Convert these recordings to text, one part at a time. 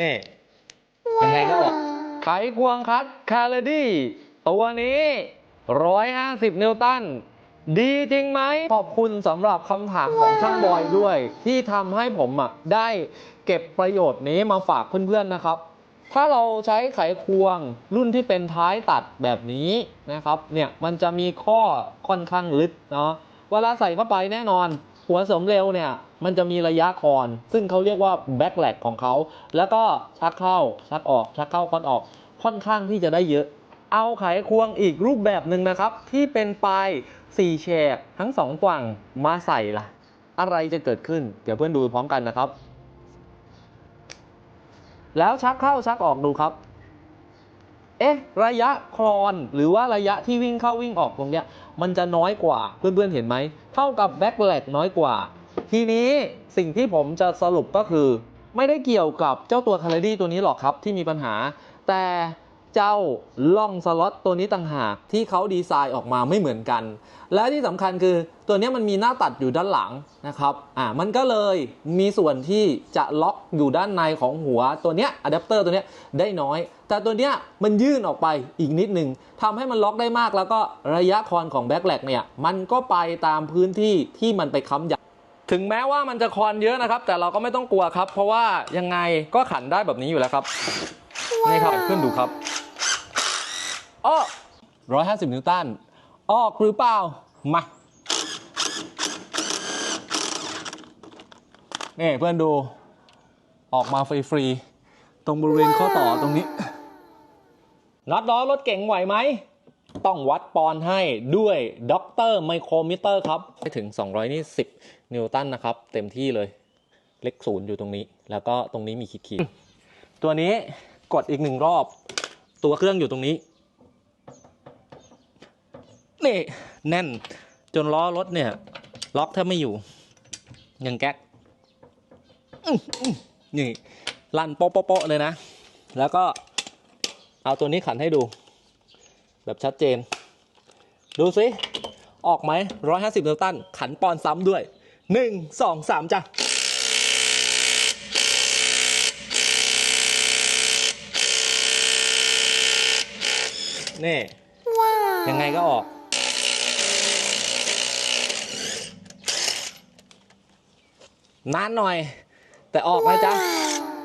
นี่ยังไงก็ออกไขควงครับคาร์ลดี้ตัวนี้ 150 นิวตัน ดีจริงไหม ขอบคุณสำหรับคำถามของช่างบอยด้วย ที่ทำให้ผมอะได้เก็บประโยชน์นี้มาฝากเพื่อนๆนะครับ ถ้าเราใช้ไขควงรุ่นที่เป็นท้ายตัดแบบนี้นะครับ เนี่ยมันจะมีข้อค่อนข้างลึกเนาะเวลาใส่เข้าไปแน่นอน หัวเสริมเร็วเนี่ยมันจะมีระยะคอน ซึ่งเขาเรียกว่าแบ็กแลกของเขา แล้วก็ชักเข้าชักออก ชักเข้าคอนออกค่อนข้างที่จะได้เยอะ เอาไขควงอีกรูปแบบหนึ่งนะครับ ที่เป็นปลายสี่แฉกทั้งสองฝั่งมาใส่ล่ะ อะไรจะเกิดขึ้น เดี๋ยวเพื่อนดูพร้อมกันนะครับ แล้วชักเข้าชักออกดูครับ เอ๊ะระยะคลอนหรือว่าระยะที่วิ่งเข้าวิ่งออกตรงเนี้ยมันจะน้อยกว่าเพื่อนๆเห็นไหม เท่ากับแบ็กแลกน้อยกว่า ทีนี้สิ่งที่ผมจะสรุปก็คือ ไม่ได้เกี่ยวกับเจ้าตัวคาร์ดี้ตัวนี้หรอกครับที่มีปัญหา แต่ เจ้าล่องสล็อตตัวนี้ต่างหากที่เขาดีไซน์ออกมาไม่เหมือนกัน และที่สำคัญคือตัวนี้มันมีหน้าตัดอยู่ด้านหลังนะครับอ่ามันก็เลยมีส่วนที่จะล็อกอยู่ด้านในของหัวตัวเนี้ยอะแดปเตอร์ตัวเนี้ยได้น้อย แต่ตัวเนี้ยมันยื่นออกไปอีกนิดหนึ่งทำให้มันล็อกได้มาก แล้วก็ระยะคอนของแบ็กแลกเนี่ยมันก็ไปตามพื้นที่ที่มันไปค้ำยันถึงแม้ว่ามันจะคอนเยอะนะครับ แต่เราก็ไม่ต้องกลัวครับ เพราะว่ายังไงก็ขันได้แบบนี้อยู่แล้วครับ นี่ครับขึ้นดูครับอ้อร้อยห้าสิบนิวตัน ออกหรือเปล่า มานี่เพื่อนดู ออกมาฟรีๆ ตรงบริเวณข้อต่อตรงนี้นัดล้อรถเก๋งไหวไหม ต้องวัดปอนด์ให้ด้วยด็อกเตอร์ไมโครมิเตอร์ครับไปถึง200นี่10นิวตันนะครับ เต็มที่เลย เลขศูนย์อยู่ตรงนี้ แล้วก็ตรงนี้มีขีดขีดๆตัวนี้ กดอีกหนึ่งรอบ ตัวเครื่องอยู่ตรงนี้ นี่แน่น จนล้อรถเนี่ย ล็อกแทบไม่อยู่ ยังแก๊กนี่ลั่นโป๊ะโป๊ะเลยนะ แล้วก็เอาตัวนี้ขันให้ดู แบบชัดเจน ดูสิ ออกไหม150นิวตัน ขันปอนซ้ำด้วย1 2 3จ้ะ นี่ยังไงก็ออก นานหน่อย แต่ออกนะจ๊ะ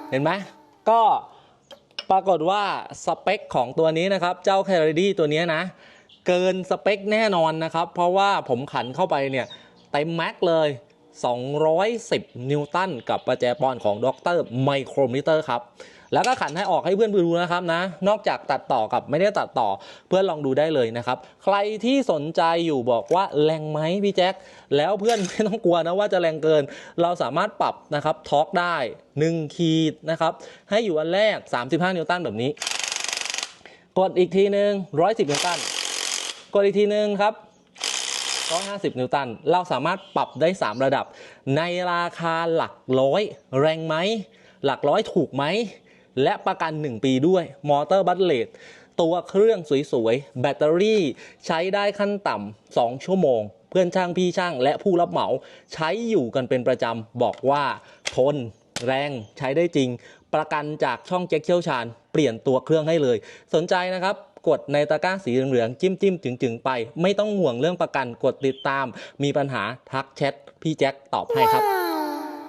เห็นไหม ก็ปรากฏว่าสเปคของตัวนี้นะครับ เจ้าแคลดี้ตัวนี้นะ เกินสเปคแน่นอนนะครับ เพราะว่าผมขันเข้าไปเนี่ยเต็มแม็กเลย 210 นิวตันกับประแจปอนของด็อกเตอร์ไมโครมิเตอร์ครับ แล้วก็ขันให้ออกให้เพื่อนๆดูนะครับนะ นอกจากตัดต่อกับไม่ได้ตัดต่อเพื่อนลองดูได้เลยนะครับ ใครที่สนใจอยู่บอกว่าแรงไหมพี่แจ็ค แล้วเพื่อนไม่ต้องกลัวนะว่าจะแรงเกิน เราสามารถปรับนะครับทอร์กได้ 1 ขีดนะครับ ให้อยู่อันแรก 35 นิวตันแบบนี้ กดอีกทีหนึ่ง110 นิวตันกดอีกทีหนึ่งครับ 150 นิวตัน เราสามารถปรับได้ 3 ระดับ ในราคาหลักร้อย แรงไหม หลักร้อยถูกไหม และประกัน 1 ปีด้วย มอเตอร์บัตเลตตัวเครื่องสวยๆ แบตเตอรี่ใช้ได้ขั้นต่ำ 2 ชั่วโมง เพื่อนช่างพี่ช่างและผู้รับเหมาใช้อยู่กันเป็นประจำ บอกว่าทน แรงใช้ได้จริง ประกันจากช่องแจ็คเชี่ยวชาญ เปลี่ยนตัวเครื่องให้เลย สนใจนะครับกดในตะกร้าสีเหลืองๆจิ้มจิ้มจึงจึงๆไป ไม่ต้องห่วงเรื่องประกันกดติดตาม มีปัญหาทักแชทพี่แจ็คตอบให้ครับ